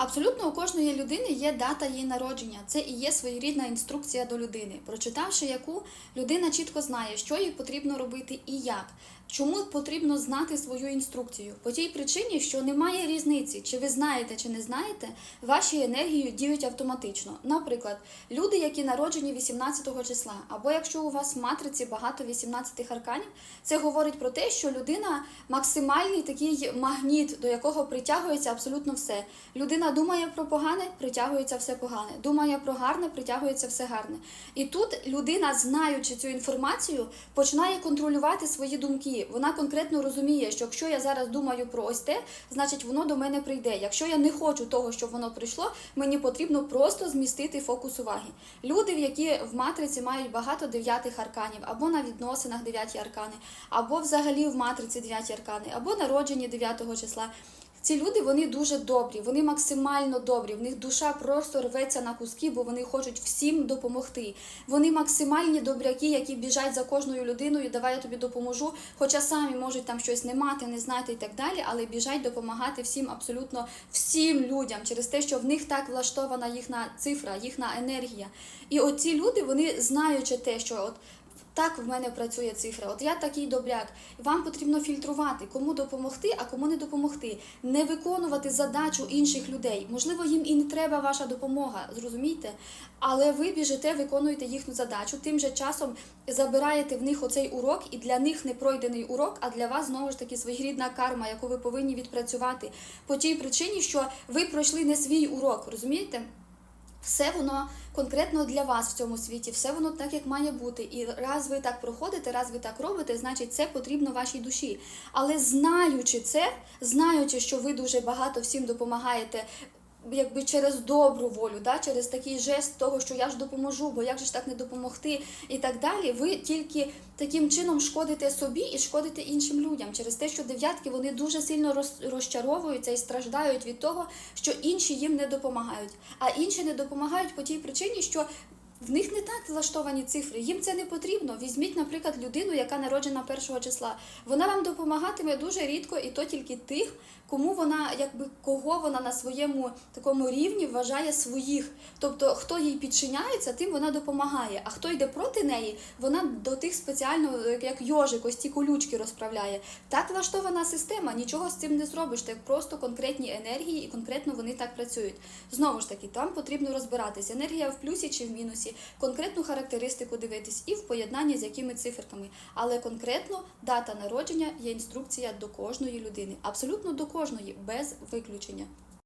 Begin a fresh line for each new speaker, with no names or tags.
Абсолютно у кожної людини є дата її народження. Це і є своєрідна інструкція до людини, прочитавши яку людина чітко знає, що їй потрібно робити і як. Чому потрібно знати свою інструкцію? По тій причині, що немає різниці, чи ви знаєте, чи не знаєте, ваші енергії діють автоматично. Наприклад, люди, які народжені 18 числа, або якщо у вас в матриці багато 18 арканів, це говорить про те, що людина максимальний такий магніт, до якого притягується абсолютно все. Людина думає про погане, притягується все погане. Думає про гарне, притягується все гарне. І тут людина, знаючи цю інформацію, починає контролювати свої думки. Вона конкретно розуміє, що якщо я зараз думаю про ось те, значить воно до мене прийде. Якщо я не хочу того, щоб воно прийшло, мені потрібно просто змістити фокус уваги. Люди, які в матриці мають багато дев'ятих арканів, або на відносинах дев'яті аркани, або взагалі в матриці дев'яті аркани, або народжені 9 числа. Ці люди вони дуже добрі, вони максимально добрі. В них душа просто рветься на куски, бо вони хочуть всім допомогти. Вони максимальні добряки, які біжать за кожною людиною. Давай я тобі допоможу. Хоча самі можуть там щось не мати, не знати і так далі, але біжать допомагати всім, абсолютно всім людям через те, що в них так влаштована їхня цифра, їхня енергія. І оці люди, вони знаючи те, що от. Так в мене працює цифра. От я такий добряк. Вам потрібно фільтрувати, кому допомогти, а кому не допомогти. Не виконувати задачу інших людей. Можливо, їм і не треба ваша допомога, зрозумійте. Але ви біжите, виконуєте їхню задачу. Тим же часом забираєте в них оцей урок, і для них не пройдений урок, а для вас знову ж таки своєрідна карма, яку ви повинні відпрацювати по тій причині, що ви пройшли не свій урок, розумієте? Все воно конкретно для вас в цьому світі, все воно так, як має бути. І раз ви так проходите, раз ви так робите, значить це потрібно вашій душі. Але знаючи це, знаючи, що ви дуже багато всім допомагаєте. Якби через добру волю, да, через такий жест того, що я ж допоможу, бо як же ж так не допомогти, і так далі, ви тільки таким чином шкодите собі і шкодите іншим людям через те, що дев'ятки вони дуже сильно роз- розчаровуються і страждають від того, що інші їм не допомагають. А інші не допомагають по тій причині, що в них не так влаштовані цифри, їм це не потрібно. Візьміть, наприклад, людину, яка народжена першого числа. Вона вам допомагатиме дуже рідко, і то тільки тих, кому вона, якби кого вона на своєму такому рівні вважає своїх. Тобто, хто їй підчиняється, тим вона допомагає. А хто йде проти неї, вона до тих спеціально, як йожик, ось ці колючки розправляє. Так влаштована система, нічого з цим не зробиш. Так просто конкретні енергії, і конкретно вони так працюють. Знову ж таки, там потрібно розбиратися. Енергія в плюсі чи в мінусі, конкретну характеристику дивитись і в поєднанні з якими циферками. Але конкретно дата народження є інструкція до кожної людини, абсолютно до кожної, без виключення.